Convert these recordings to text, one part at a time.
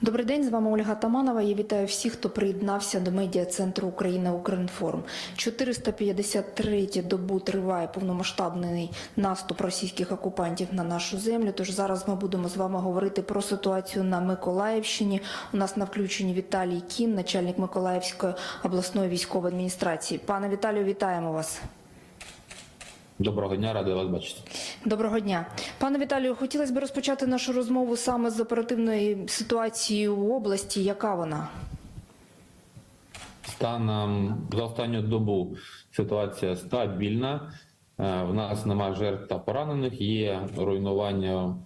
Добрий день, з вами Ольга Таманова. Я вітаю всіх, хто приєднався до медіа центру Україна Укрінформ. 453 добу триває повномасштабний наступ російських окупантів на нашу землю. Тож зараз ми будемо з вами говорити про ситуацію на Миколаївщині. У нас на включенні Віталій Кім, начальник Миколаївської обласної військової адміністрації. Пане Віталію, вітаємо вас. Доброго дня, радий вас бачити. Доброго дня, пане Віталію. Хотілося б розпочати нашу розмову саме з оперативної ситуації у області. Яка вона? Станом за останню добу ситуація стабільна. Е, В нас немає жертв та поранених. Є руйнування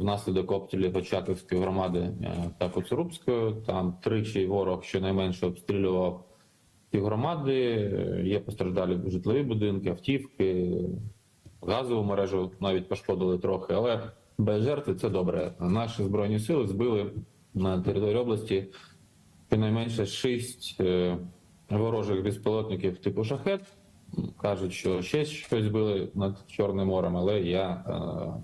внаслідок обстрілів Очаковської громади е, та Коцурубської. Там тричі ворог щонайменше обстрілював ці громади. Е, Є постраждалі житлові будинки, автівки, газову мережу навіть пошкодили трохи, але без жертв це добре. Наші збройні сили збили на території області щонайменше шість е, ворожих безпілотників типу шахет. Кажуть, що ще щось збили над Чорним морем, але я е,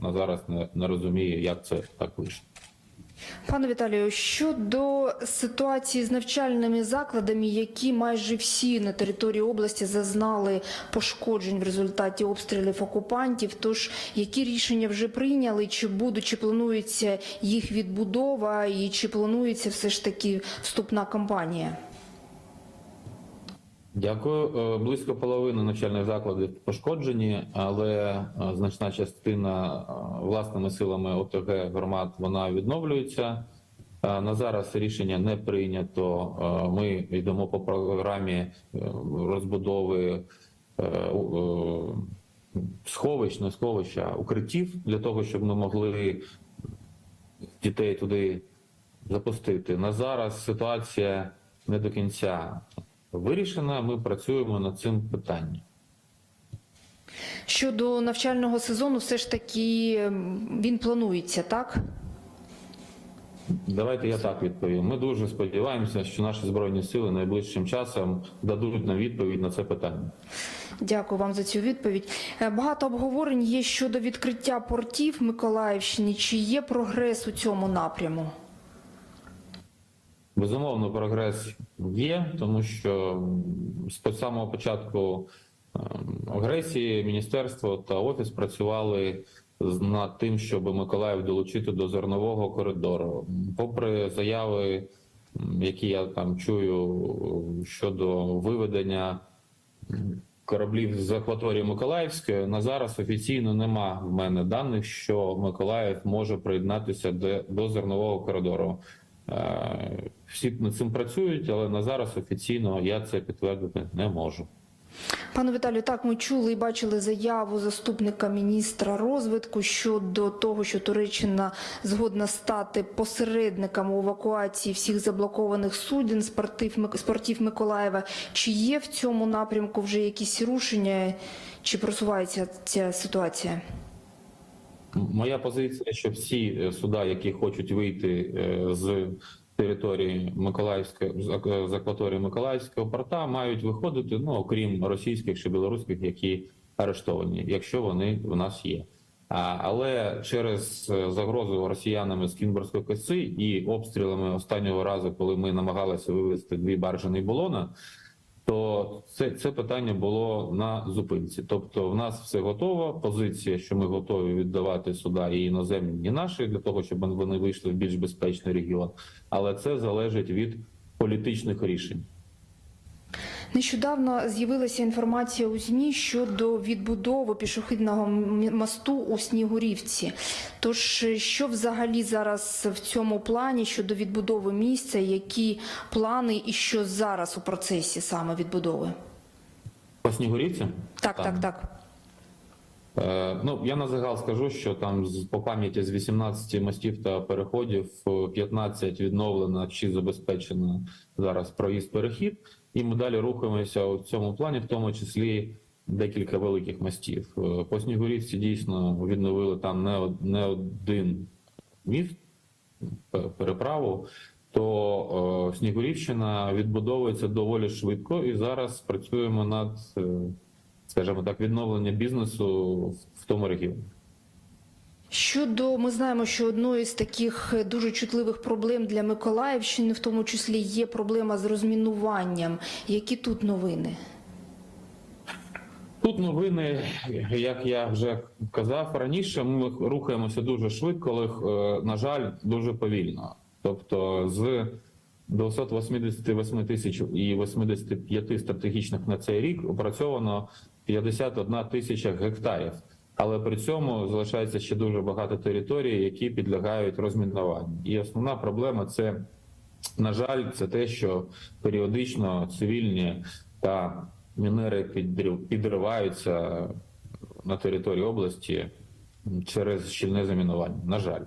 на зараз не, не розумію, як це так вийшло. Пане Віталію, щодо ситуації з навчальними закладами, які майже всі на території області зазнали пошкоджень в результаті обстрілів окупантів. Тож які рішення вже прийняли? Чи будуть, чи планується їх відбудова, і чи планується все ж таки вступна кампанія? Дякую. Е, Близько половини навчальних закладів пошкоджені, але е, значна частина е, власними силами ОТГ громад вона відновлюється. На зараз рішення не прийнято. Ми йдемо по програмі розбудови сховищ, не сховища, укриттів для того, щоб ми могли дітей туди запустити. На зараз ситуація не до кінця вирішена. Ми працюємо над цим питанням. Щодо навчального сезону, все ж таки він планується, так? Давайте я так відповім. Ми дуже сподіваємося, що наші збройні сили найближчим часом дадуть нам відповідь на це питання. Дякую вам за цю відповідь. Е, Багато обговорень є щодо відкриття портів Миколаївщини. Чи є прогрес у цьому напряму? Безумовно, прогрес є, тому що з самого початку ем, агресії міністерство та офіс працювали над тим, щоб Миколаїв долучити до зернового коридору. Попри заяви, які я там чую е, щодо виведення кораблів з акваторії Миколаївської, на зараз офіційно нема в мене даних, що Миколаїв може приєднатися до, до зернового коридору. Всі над цим працюють, але на зараз офіційно я це підтвердити не можу. Пане Віталію, так ми чули і бачили заяву заступника міністра розвитку щодо того, що Туреччина згодна стати посередником у евакуації всіх заблокованих суден з портів, з портів Миколаєва. Чи є в цьому напрямку вже якісь рушення, чи просувається ця ситуація? Моя позиція, що всі е, суда, які хочуть вийти е, з території Миколаївської з акваторії Миколаївського порта, мають виходити, ну окрім російських чи білоруських, які арештовані, якщо вони в нас є. Але через е, загрозу росіянами з Кінбурзької коси і обстрілами останнього разу, коли ми намагалися вивезти дві баржі Нейболона, то це, це питання було на зупинці. Тобто, в нас все готово. Позиція, що ми готові віддавати суда і іноземні, і наші для того, щоб вони вийшли в більш безпечний регіон. Але це залежить від політичних рішень. Нещодавно з'явилася інформація у ЗМІ щодо відбудови пішохідного мосту у Снігурівці. Тож, е, що взагалі зараз в цьому плані щодо відбудови місця, які плани і що зараз у процесі саме відбудови? По Снігурівці? Так, Там. так, так. Е, Ну я на загал скажу, що там по пам'яті з 18 мостів та переходів е, 15 відновлено чи забезпечено зараз проїзд перехід, і ми далі рухаємося у цьому плані, в тому числі декілька великих мостів. Е, По Снігурівці дійсно відновили там не, один міст переправу. То е, Снігурівщина відбудовується доволі швидко, і зараз працюємо над е, скажімо так, відновлення бізнесу в тому регіоні. Щодо, ми знаємо, що одною з таких е, дуже чутливих проблем для Миколаївщини, в тому числі, є проблема з розмінуванням. Які тут новини? Тут новини, як я вже казав раніше, ми рухаємося дуже швидко, але, е, на жаль, дуже повільно. Тобто з 288 тисяч і 85 стратегічних на цей рік опрацьовано 51 тисяча гектарів. Але при цьому залишається ще дуже багато територій, які підлягають розмінуванню. І основна проблема це, на жаль, це те, що періодично цивільні та мінери підриваються на території області через щільне замінування. На жаль.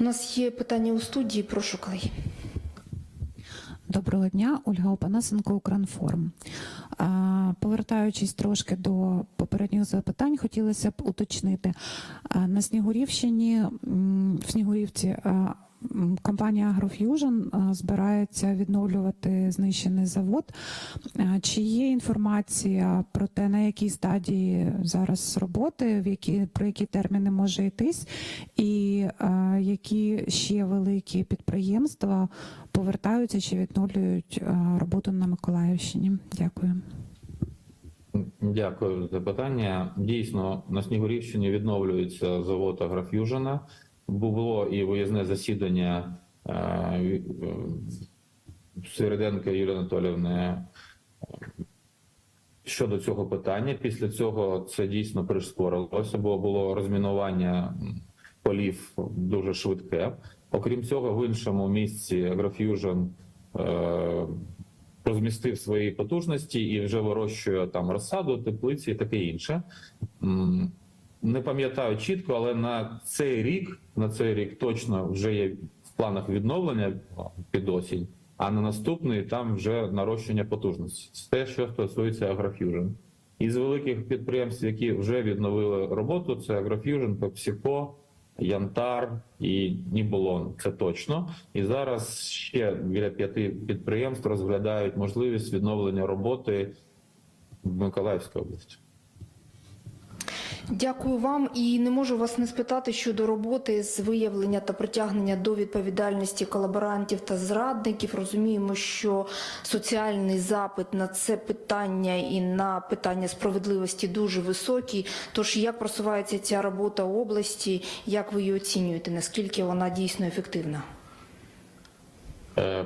У нас є питання у студії. Прошу, колеги. Доброго дня, Ольга Опанасенко, Укрінформ. Повертаючись трошки до попередніх запитань, хотілося б уточнити на Снігурівщині, в Снігурівці. Компанія Агроф'южн збирається відновлювати знищений завод. Чи є інформація про те, на якій стадії зараз роботи, в які про які терміни може йтись, і а, які ще великі підприємства повертаються чи відновлюють а, роботу на Миколаївщині? Дякую. Дякую за запитання. Дійсно, на Снігурівщині відновлюється завод Агроф'южена. Було і виїзне засідання е, е, Юлії Анатоліївни е, щодо цього питання. Після цього це дійсно прискорилося, бо було розмінування полів дуже швидке. Окрім цього, в іншому місці Агроф'южн е, розмістив свої потужності і вже вирощує там розсаду, теплиці і таке інше. Не пам'ятаю чітко, але на цей рік, на цей рік точно вже є в планах відновлення під осінь, а на наступний там вже нарощення потужності. Це те, що стосується Агроф'южн. Із великих підприємств, які вже відновили роботу, це Агроф'южн, Пепсіко, Янтар і Ніболон. Це точно. І зараз ще біля п'яти підприємств розглядають можливість відновлення роботи в Миколаївській області. Дякую вам і не можу вас не спитати щодо роботи з виявлення та притягнення до відповідальності колаборантів та зрадників. Розуміємо, що соціальний запит на це питання і на питання справедливості дуже високий. Тож як просувається ця робота області? Як ви її оцінюєте? Наскільки вона дійсно ефективна? Е,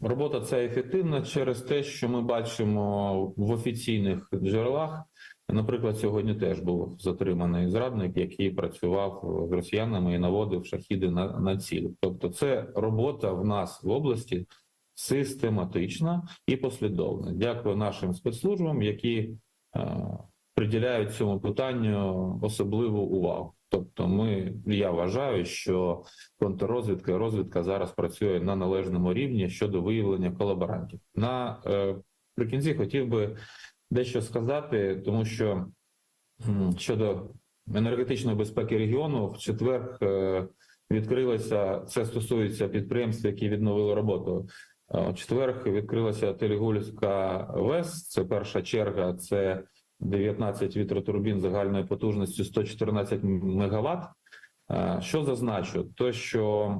Робота ця ефективна через те, що ми бачимо в офіційних джерелах. Наприклад, сьогодні теж був затриманий зрадник, який працював з росіянами і наводив шахіди на, на ціль. Тобто, це робота в нас в області систематична і послідовна. Дякую нашим спецслужбам, які е, приділяють цьому питанню особливу увагу. Тобто, ми я вважаю, що контррозвідка і розвідка зараз працює на належному рівні щодо виявлення колаборантів. На е, прикінці хотів би дещо сказати, тому що щодо енергетичної безпеки регіону, в четвер е, відкрилося це стосується підприємств, які відновили роботу. Е, В четвер відкрилася Телегульська ВЕС. Це перша черга. Це 19 вітротурбін загальною потужністю 114 МВт. Е, Що зазначу? То, що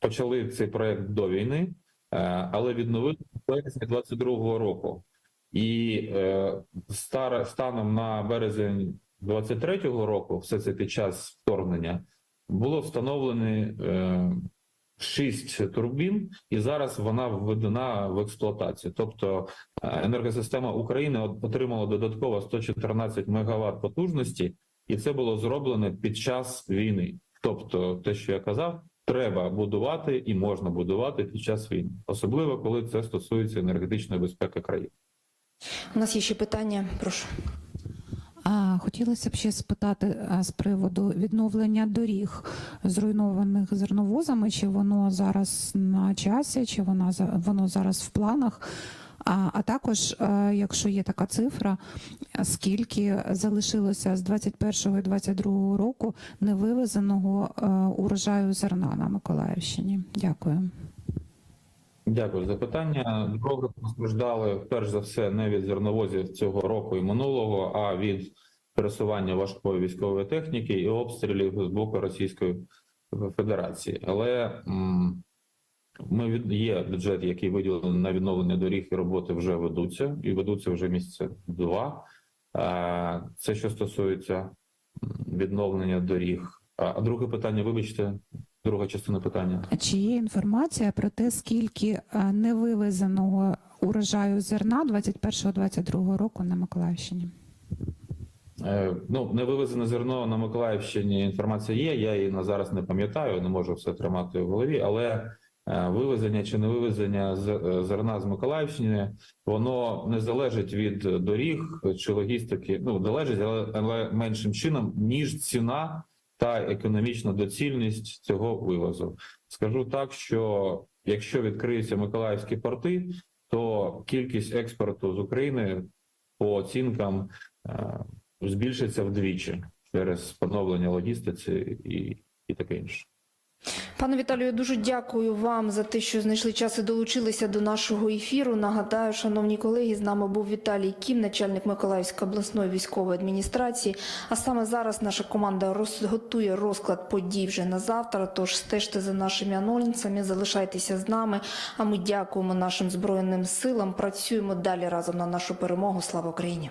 почали цей проект до війни, але відновили в березні 22-го року. І е, стар, станом на березень 23-го року, все це під час вторгнення, було встановлено е, 6 турбін, і зараз вона введена в експлуатацію. Тобто е, енергосистема України отримала додатково 114 МВт потужності, і це було зроблено під час війни. Тобто, те, що я казав, треба будувати і можна будувати під час війни, особливо коли це стосується енергетичної безпеки країни. У нас є ще питання. Прошу. А хотілося б ще спитати з приводу відновлення доріг, зруйнованих зерновозами, чи воно зараз на часі, чи воно, воно зараз в планах. А, а також, якщо є така цифра, скільки залишилося з 21 і 22 року невивезеного урожаю зерна на Миколаївщині? Дякую. Дякую за питання. Дороги постраждали перш за все не від зерновозів цього року і минулого, а від пересування важкої військової техніки і обстрілів з боку Російської Федерації. Але ми є бюджет, який виділений на відновлення доріг і роботи вже ведуться, і ведуться вже місяця два. Це що стосується відновлення доріг. А друге питання, вибачте, друга частина питання. Чи є інформація про те, скільки е, невивезеного урожаю зерна 21-22 року на Миколаївщині? Е, Ну, не вивезене зерно на Миколаївщині. Інформація є. Я її на зараз не пам'ятаю, не можу все тримати в голові. Але е, вивезення чи не вивезення зерна з Миколаївщини воно не залежить від доріг чи логістики. Ну залежить, але, але меншим чином ніж ціна та економічна доцільність цього вивозу. Скажу так, що якщо відкриються миколаївські порти, то кількість експорту з України по оцінкам. е, збільшиться вдвічі через поновлення логістиці і, і таке інше. Пане Віталію, дуже дякую вам за те, що знайшли час і долучилися до нашого ефіру. Нагадаю, шановні колеги, з нами був Віталій Кім, начальник Миколаївської обласної військової адміністрації. А саме зараз наша команда роз- готує розклад подій вже на завтра. Тож стежте за нашими анонсами, залишайтеся з нами. А ми дякуємо нашим збройним силам. Працюємо далі разом на нашу перемогу. Слава Україні!